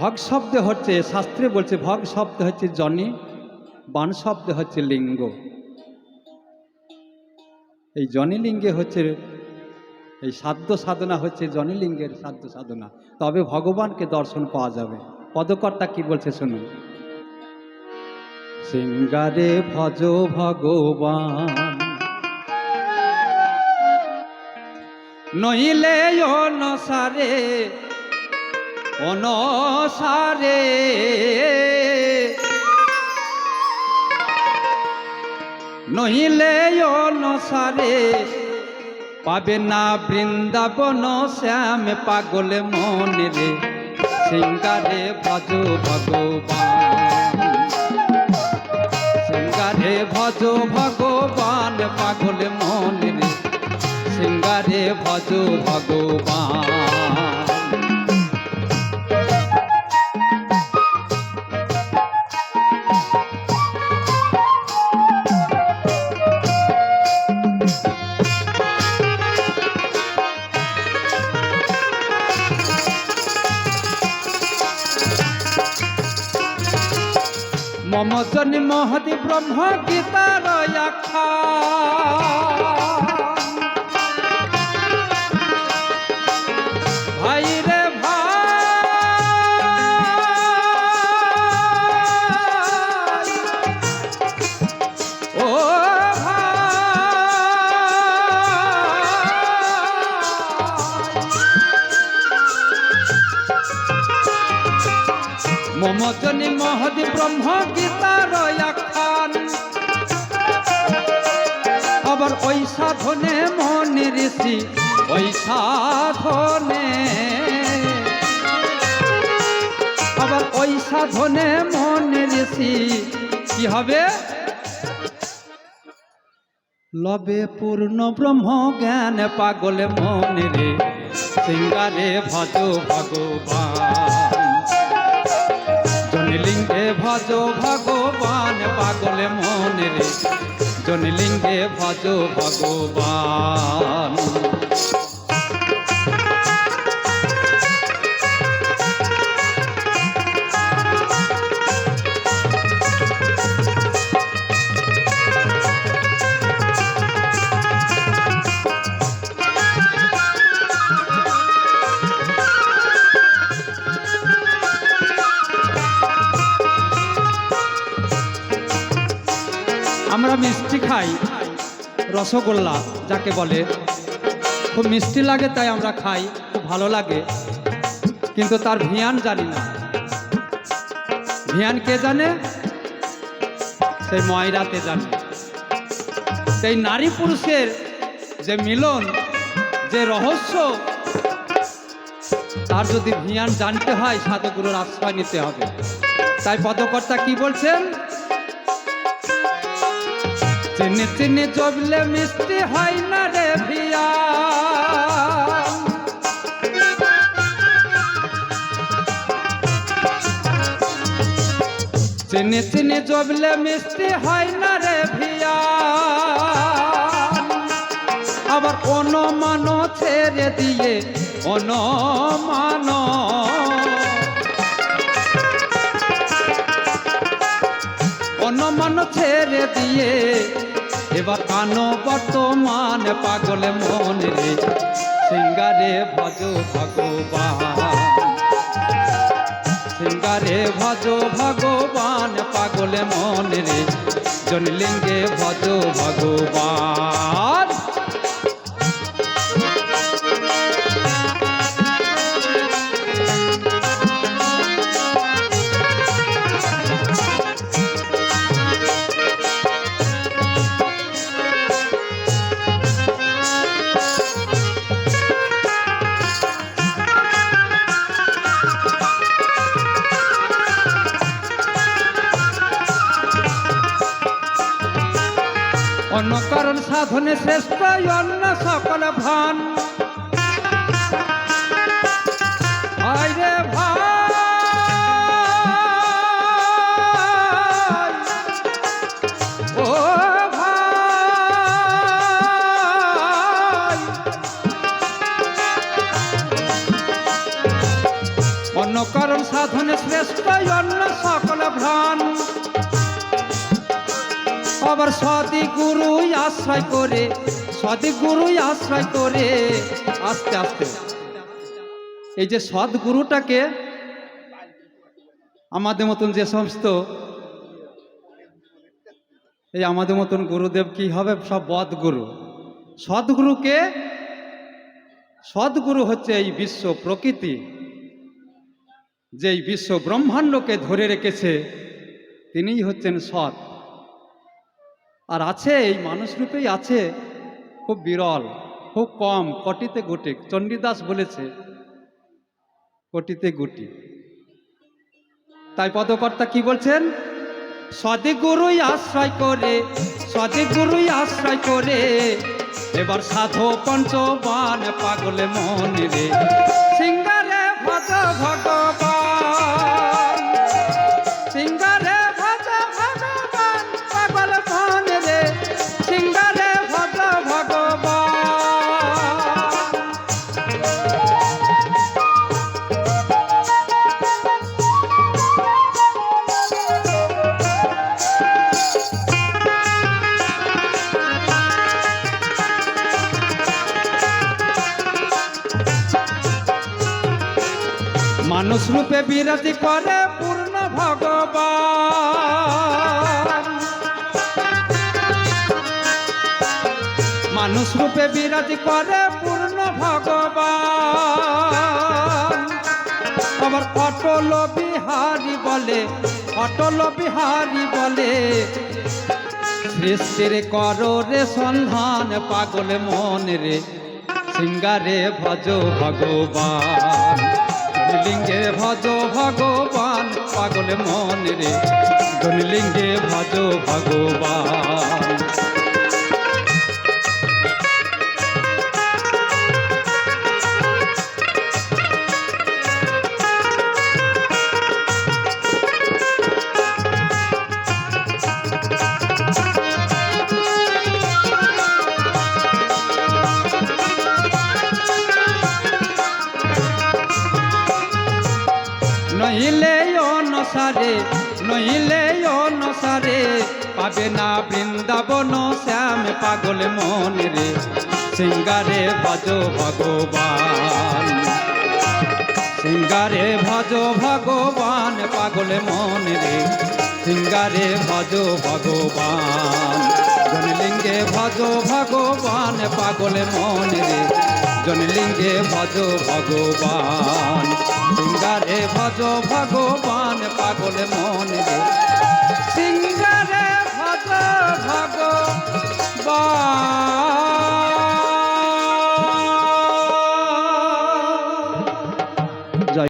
ভগ শব্দ হচ্ছে, শাস্ত্রে বলছে, ভগ শব্দ হচ্ছে জনি, বান শব্দ হচ্ছে লিঙ্গ। এই জনিলিঙ্গে হচ্ছে, এই সাধ্য সাধনা হচ্ছে জনিলিঙ্গের সাধ্য সাধনা। তবে ভগবানকে দর্শন পাওয়া যাবে। পদকর্তা কি বলছে শুনুন। সিঙ্গারে ভজ ভগবান নইলে অনসারে অনসারে। নহিলে অনসারে। পাবে না বৃন্দাবন শ্যাম পাগল মনে রে সিঙ্গারে ভজ ভগবান। সিঙ্গারে ভজ ভগবান পাগল মনে রে সিঙ্গারে ভজ ভগবান। মম জনি মহতি ব্রহ্ম গীতার আখ্যা। মমজনী মহদি ব্রহ্ম গীতার আখ্যান। আবার ওই সাধনে মনে ঋষি, ওই সাধনে। আবার ওই সাধনে মনে ঋষি, কি হবে? লবে পূর্ণ ব্রহ্ম জ্ঞান পাগলে মনে রে, সিঙ্গারে ভজ ভগবান। ভজ ভগবান পাগলে মনে রে জনলিঙ্গে ভজ ভগবান। আমরা মিষ্টি খাই রসগোল্লা, যাকে বলে। খুব মিষ্টি লাগে, তাই আমরা খাই, খুব ভালো লাগে। কিন্তু তার ভিয়ান জানি না। ভিয়ান কে জানে? সেই ময়রাতে জানে। সেই নারী পুরুষের যে মিলন, যে রহস্য, তার যদি ভিয়ান জানতে হয়, সাধুগুরুর আশ্রয় নিতে হবে। তাই পদকর্তা কি বলছেন? চিনি চিনি জবলে মিষ্টি হয় না রে ভিয়া। চিনি চিনি জবলে মিষ্টি হয় না রে ভিয়া। আবার অনুমান ছেড়ে দিয়ে, অনুমান। অনুমান ছেড়ে দিয়ে এবার কানো বর্তমান পাগল মন রে, সিঙ্গারে ভজ ভগবান। সিঙ্গারে ভজ ভগবান পাগল মন রে, জনলিঙ্গে ভজ ভগবান। অন্য কারণ সাধনে শ্রেষ্ঠ অন্য সকল ভান। অন্য কারণ সাধনে শ্রেষ্ঠ অন্য সকল ভ্রাণ আবার সদি গুরু আশ্রয় করে সদি গুরু আশ্রয় করে। আস্তে আস্তে। এই যে সৎ গুরুটাকে আমাদের মতন যে সমস্ত এই আমাদের মতন গুরুদেব কি হবে? সব বদ গুরু সদ্গুরুকে, সদ্গুরু হচ্ছে এই বিশ্ব প্রকৃতি যে এই বিশ্ব ব্রহ্মাণ্ডকে ধরে রেখেছে, তিনিই হচ্ছেন সৎ। আর আছে, এই মানুষ রূপেই আছে। খুব বিরল, খুব কম, কটিতে গুটি চণ্ডীদাস বলেছে, কোটিতে গুটি। তাই পদকর্তা কি বলছেন? সদিগুরুই আশ্রয় করে, সদিগুরুই আশ্রয় করে, এবার সাধু পঞ্চবান পাগলে মনে রে সিঙ্গারে ভগবান মানুষ রূপে বিরাজি করে পূর্ণ ভগবান। মানুষ রূপে বিরাজি করে পূর্ণ ভগবান। আবার অটল বিহারি বলে, অটল বিহারি বলে, সৃষ্টির করো রে সন্ধান পাগল মন রে, সিঙ্গারে ভজ ভগবান। লিঙ্গে ভজ ভগবান পাগল মন রে। লিঙ্গে ভজ ভগবান। নইলে অনুসারে নইলে অনুসারে পাবে না বৃন্দাবন শ্যাম পাগল মন সিঙ্গারে ভজ ভগবান। সিঙ্গারে ভজ ভগবান পাগল মন রে সিঙ্গারে ভজ ভগবান। জনলিঙ্গে ভজ ভগবান পাগল মন রে জনলিঙ্গে ভজ ভগবান। ভজ ভগবান পাগল মন রে